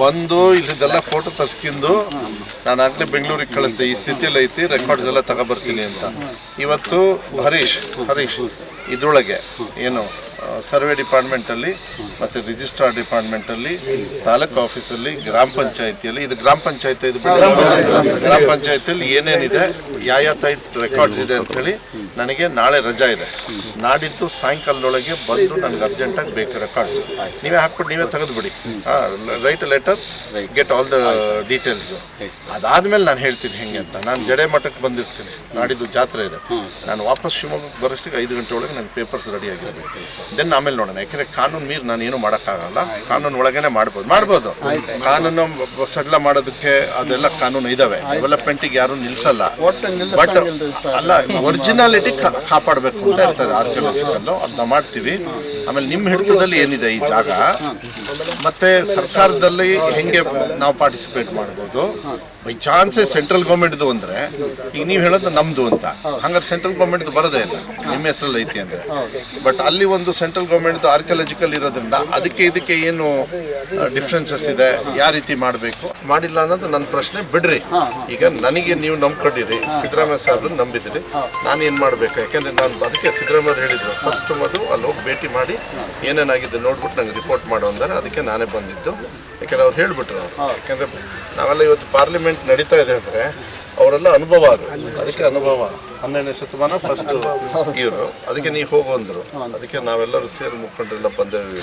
ಬಂದು ಇಲ್ಲಿದೆಲ್ಲ ಫೋಟೋ ತರ್ಸ್ಕೊಂಡು ನಾನು ಆಗ್ಲೇ ಬೆಂಗಳೂರಿಗೆ ಕಳಿಸ್ದೆ. ಈ ಸ್ಥಿತಿಯಲ್ಲಿ ಐತಿ ರೆಕಾರ್ಡ್ಸ್ ಎಲ್ಲ ತಗೋಬರ್ತೀನಿ ಅಂತ. ಇವತ್ತು ಹರೀಶ್ ಹರೀಶ್ ಇದ್ರೊಳಗೆ ಏನು ಸರ್ವೆ ಡಿಪಾರ್ಟ್ಮೆಂಟಲ್ಲಿ ಮತ್ತು ರಿಜಿಸ್ಟ್ರಾರ್ ಡಿಪಾರ್ಟ್ಮೆಂಟಲ್ಲಿ ತಾಲೂಕು ಆಫೀಸಲ್ಲಿ ಗ್ರಾಮ ಪಂಚಾಯತಿಯಲ್ಲಿ ಇದು ಗ್ರಾಮ ಪಂಚಾಯತ್ ಇದು. ಗ್ರಾಮ ಪಂಚಾಯತಿಯಲ್ಲಿ ಏನೇನಿದೆ ಯಾವ ಯಾವ ಟೈಪ್ ರೆಕಾರ್ಡ್ಸ್ ಇದೆ ಅಂಥೇಳಿ ನನಗೆ ನಾಳೆ ರಜಾ ಇದೆ. ನಾಡಿದ್ದು ಸಾಯಂಕಾಲದೊಳಗೆ ಬಂದು ನನಗೆ ಅರ್ಜೆಂಟಾಗಿ ಬೇಕು ರೆಕಾರ್ಡ್ಸ್ ನೀವೇ ಹಾಕ್ಬಿಟ್ಟು ನೀವೇ ತೆಗೆದುಬಿಡಿ. Write letter get all the details ಅದಾದ್ಮೇಲೆ ನಾನು ಹೇಳ್ತೀನಿ ಹೆಂಗೆ ಅಂತ. ನಾನು ಜಡೆ ಮಠಕ್ಕೆ ಬಂದಿರ್ತೀನಿ. ನಾಡಿದ್ದು ಜಾತ್ರೆ ಇದೆ. ನಾನು ವಾಪಸ್ ಶಿವಮೊಗ್ಗಕ್ಕೆ ಬರೋಷ್ಟಿಗೆ ಐದು ಗಂಟೆ ಒಳಗೆ ನನ್ನ ಪೇಪರ್ಸ್ ರೆಡಿ ಆಗಿರಬೇಕು. ದೆನ್ ಆಮೇಲೆ ನೋಡೋಣ. ಯಾಕೆಂದರೆ ಕಾನೂನು ಮೀರಿ ನಾನು ಏನು ಮಾಡೋಕ್ಕಾಗಲ್ಲ. ಕಾನೂನು ಒಳಗೇನೆ ಮಾಡ್ಬೋದು. ಮಾಡ್ಬೋದು. ಕಾನೂನು ಸಡ್ಲ ಮಾಡೋದಕ್ಕೆ ಅದೆಲ್ಲ ಕಾನೂನು ಇದಾವೆ. ಡೆವಲಪ್ಮೆಂಟಿಗೆ ಯಾರು ನಿಲ್ಲಿಸಲ್ಲ ಒಟ್ಟು ಬಟ್ ಅಲ್ಲ ಒರಿಜಿನಾಲಿಟಿ ಕಾಪಾಡಬೇಕು ಅಂತ ಹೇಳ್ತಾರೆ ಆರ್ಕಿಯಾಲಜಿಕಲ್ಲು ಅದನ್ನ ಮಾಡ್ತೀವಿ. ಆಮೇಲೆ ನಿಮ್ಮ ಹಿಡಿತದಲ್ಲಿ ಏನಿದೆ ಈ ಜಾಗ? ಮತ್ತೆ ಸರ್ಕಾರದಲ್ಲಿ ಹೆಂಗೆ ನಾವು ಪಾರ್ಟಿಸಿಪೇಟ್ ಮಾಡ್ಬೋದು? ಬೈ ಚಾನ್ಸೇ ಸೆಂಟ್ರಲ್ ಗೌರ್ಮೆಂಟ್ದು ಅಂದ್ರೆ, ಈಗ ನೀವು ಹೇಳೋದು ನಮ್ದು ಅಂತ. ಹಂಗಾರೆ ಸೆಂಟ್ರಲ್ ಗೌರ್ಮೆಂಟ್ದು ಬರೋದೇ ಇಲ್ಲ. ನಿಮ್ಮ ಹೆಸರಲ್ಲಿ ಐತಿ ಅಂದ್ರೆ. ಬಟ್ ಅಲ್ಲಿ ಒಂದು ಸೆಂಟ್ರಲ್ ಗೌರ್ಮೆಂಟ್ದು ಆರ್ಕಿಯಾಲಜಿಕಲ್ ಇರೋದ್ರಿಂದ ಅದಕ್ಕೆ ಇದಕ್ಕೆ ಏನು ಡಿಫ್ರೆನ್ಸಸ್ ಇದೆ? ಯಾವ ರೀತಿ ಮಾಡಬೇಕು? ಮಾಡಿಲ್ಲ ಅನ್ನೋದು ನನ್ನ ಪ್ರಶ್ನೆ. ಬಿಡ್ರಿ. ಈಗ ನನಗೆ ನೀವು ನಂಬ್ಕೊಂಡಿರಿ. ಸಿದ್ದರಾಮಯ್ಯ ಸಾಹೇಬ್ರು ನಂಬಿದಿರಿ. ನಾನು ಏನು ಮಾಡಬೇಕು? ಯಾಕೆಂದ್ರೆ ನಾನು ಅದಕ್ಕೆ ಸಿದ್ದರಾಮಯ್ಯ ಹೇಳಿದ್ರು. ಫಸ್ಟ್ ಮೊದಲು ಅಲ್ಲಿ ಹೋಗಿ ಭೇಟಿ ಮಾಡಿ ಏನೇನಾಗಿದೆ ನೋಡ್ಬಿಟ್ಟು ನಂಗೆ ರಿಪೋರ್ಟ್ ಮಾಡೋ ಅಂದರೆ. ಅದಕ್ಕೆ ನಾನೇ ಬಂದಿದ್ದು. ಯಾಕೆಂದ್ರೆ ಅವ್ರು ಹೇಳ್ಬಿಟ್ರು. ಯಾಕೆಂದ್ರೆ ನಾವೆಲ್ಲ ಇವತ್ತು ಪಾರ್ಲಿಮೆಂಟ್ ನಡೀತಾ ಇದೆ ಅಂದರೆ ಅವರೆಲ್ಲ ಅನುಭವ ಅದು. ಅದಕ್ಕೆ ಅನುಭವ. ಹನ್ನೆರಡನೇ ಶತಮಾನ ಫಸ್ಟ್ ಇವರು ಅದಕ್ಕೆ ನೀವು ಹೋಗು ಅಂದರು. ಅದಕ್ಕೆ ನಾವೆಲ್ಲರೂ ಸೇರಿ ಮುಖಂಡರೆಲ್ಲ ಬಂದೇವಿ.